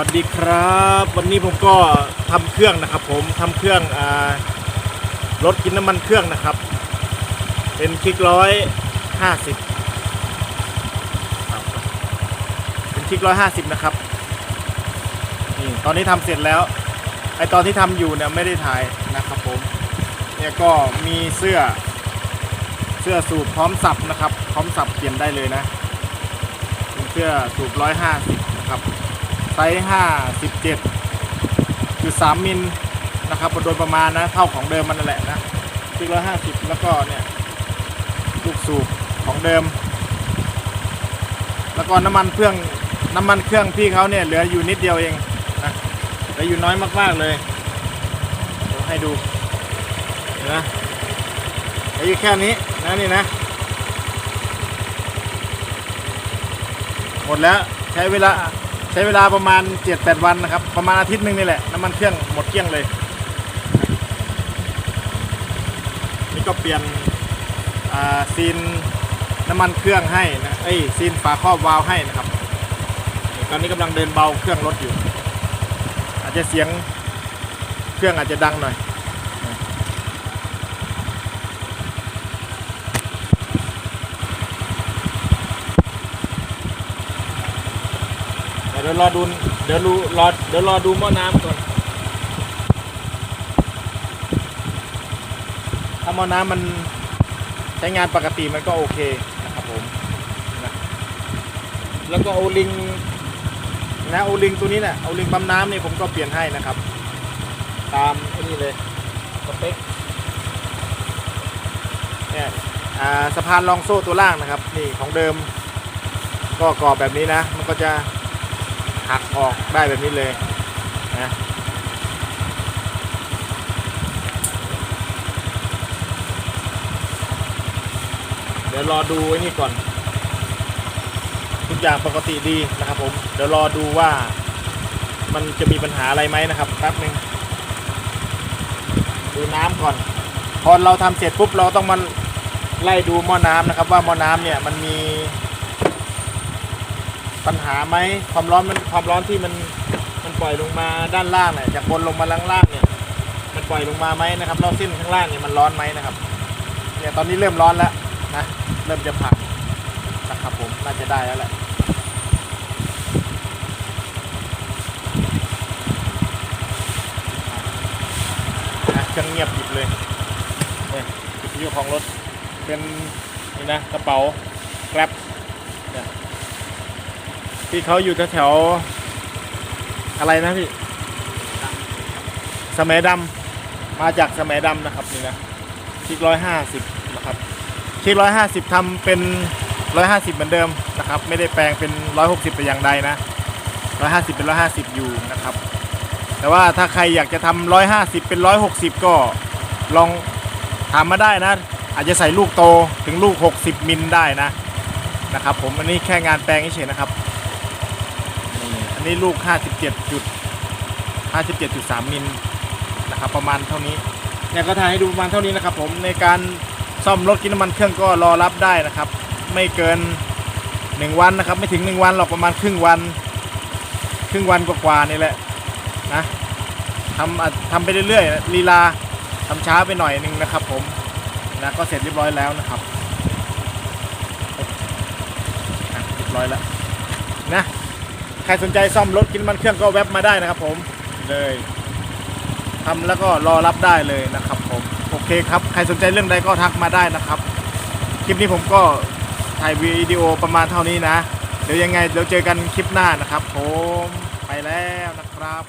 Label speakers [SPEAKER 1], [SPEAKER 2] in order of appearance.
[SPEAKER 1] วัสดีครับ วันนี้ผมก็ทำเครื่องนะครับ ผมทำเครื่องอรถกินน้ำมันเครื่องนะครับ เป็นคลิกร้อยห้าสิบเป็นคลิกร้อยห้าสิบนะครับนี่ตอนนี้ทำเสร็จแล้วไอตอนที่ทำอยู่เนี่ยไม่ได้ถ่ายนะครับ ผมเนี่ยก็มีเสื้อเสื้อสูบพร้อมสับนะครับ พร้อมสับเปลี่ยนได้เลยนะเสื้อสูบร้อยห้าสิบนะครับ ไซส์ 57จุด3มิลนะครับโดยประมาณนะ เท่าของเดิมมันนั่นแหละนะคลิกร้อยห้าสิบแล้วก็เนี่ยลูกสูบของเดิม แล้วก็น้ำมันเครื่องน้ำมันเครื่องพี่เขาเนี่ยเหลืออยู่นิดเดียวเองนะเหลืออยู่น้อยมากๆเลยเดี๋ยวให้ดูนะเหลืออยู่แค่นี้นะนี่นะ หมดแล้วใช้เวลา ช้เวลาประมาณ 7-8 วันนะครับ ประมาณอาทิตย์หนึ่งนี่แหละ น้ำมันเครื่องหมดเกลี้ยงเลย นี่ก็เปลี่ยนซีนน้ำมันเครื่องให้นะเอ้ยซีนฝาครอบวาล์วให้นะครับ ตอนนี้กำลังเดินเบาเครื่องรถอยู่ อาจจะเสียงเครื่องอาจจะดังหน่อย เดี๋ยวรอดูเดี๋ยวดูรอเดี๋ยวรอดูหม้อน้ำก่อน ถ้าหม้อน้ำมันใช้งานปกติมันก็โอเคนะครับผมนะแล้วก็โอลิงนะโอลิงตัวนี้นะ่ะโอลิงปั๊มน้ำนี่ผมก็เปลี่ยนให้นะครับ ตามไอ้นี่เลยสเปคเนี่ยอ่าสะพานรองโซ่ตัวล่างนะครับ นี่ของเดิม ก็กรอบแบบนี้นะ มันก็จะ หักออกได้แบบนี้เลยนะเดี๋ยวรอดูไอ้นี่ก่อน ทุกอย่างปกติดีนะครับผมเดี๋ยวรอดูว่ามันจะมีปัญหาอะไรไหมนะครับแป๊บหนึ่งดูน้ำก่อน พอเราทำเสร็จปุ๊บเราต้องมาไล่ดูหม้อน้ำนะครับ ว่าหม้อน้ำเนี่ยมันมี ปัญหาไหมความร้อนมันความร้อนที่มันมันปล่อยลงมาด้านล่างเนี่ยจากบนลงมาล่างล่างเนี่ย มันปล่อยลงมาไหมนะครับแล้วเส้นข้างล่างเนี่ยมันร้อนไหมนะครับเนี่ยตอนนี้เริ่มร้อนแล้วนะเริ่มจะผักนะครับผมน่าจะได้แล้วแหละนะเครื่องเงียบหยิบเลยเนี่ยวิทยุของรถ เป็นนี่นะกระเป๋าแกร็บ ที่เขาอยู่แถวๆอะไรนะพี่สมัยดำมาจากสมัยดำนะครับนี่นะคลิกร้อยห้าสิบนะครับคลิกร้อยห้าสิบทำเป็นร้อยห้าสิบเหมือนเดิมนะครับ ไม่ได้แปลงเป็นร้อยหกสิบแต่อย่างใดนะร้อยห้าสิบเป็นร้อยห้าสิบอยู่นะครับ แต่ว่าถ้าใครอยากจะทำร้อยห้าสิบเป็นร้อยหกสิบก็ลองถามมาได้นะ อาจจะใส่ลูกโตถึงลูกหกสิบมิลได้นะนะครับ ผมอันนี้แค่งานแปลงเฉยๆนะครับ นี่อันลูก 57จุด57.3 มิลนะครับประมาณเท่านี้เนี่ยก็ถ่ายให้ดูประมาณเท่านี้นะครับ ผมในการซ่อมรถกินน้ำมันเครื่องก็รอรับได้นะครับ ไม่เกิน 1 วันนะครับ ไม่ถึง 1 วันหรอกประมาณครึ่งวัน ครึ่งวันกว่าๆนี่แหละนะทำทำไปเรื่อยๆลีลาทำช้าไปหน่อยนึงนะครับ ผมนะก็เสร็จเรียบร้อยแล้วนะครับเรียบร้อยแล้วนะ ใครสนใจซ่อมรถกินมันเครื่องก็แวบมาได้นะครับ ผมเลยทำแล้วก็รอรับได้เลยนะครับ ผมโอเคครับใครสนใจเรื่องใดก็ทักมาได้นะครับ คลิปนี้ผมก็ถ่ายวีดีโอประมาณเท่านี้นะ เดี๋ยวยังไงเดี๋ยวเจอกันคลิปหน้านะครับ ผมไปแล้วนะครับ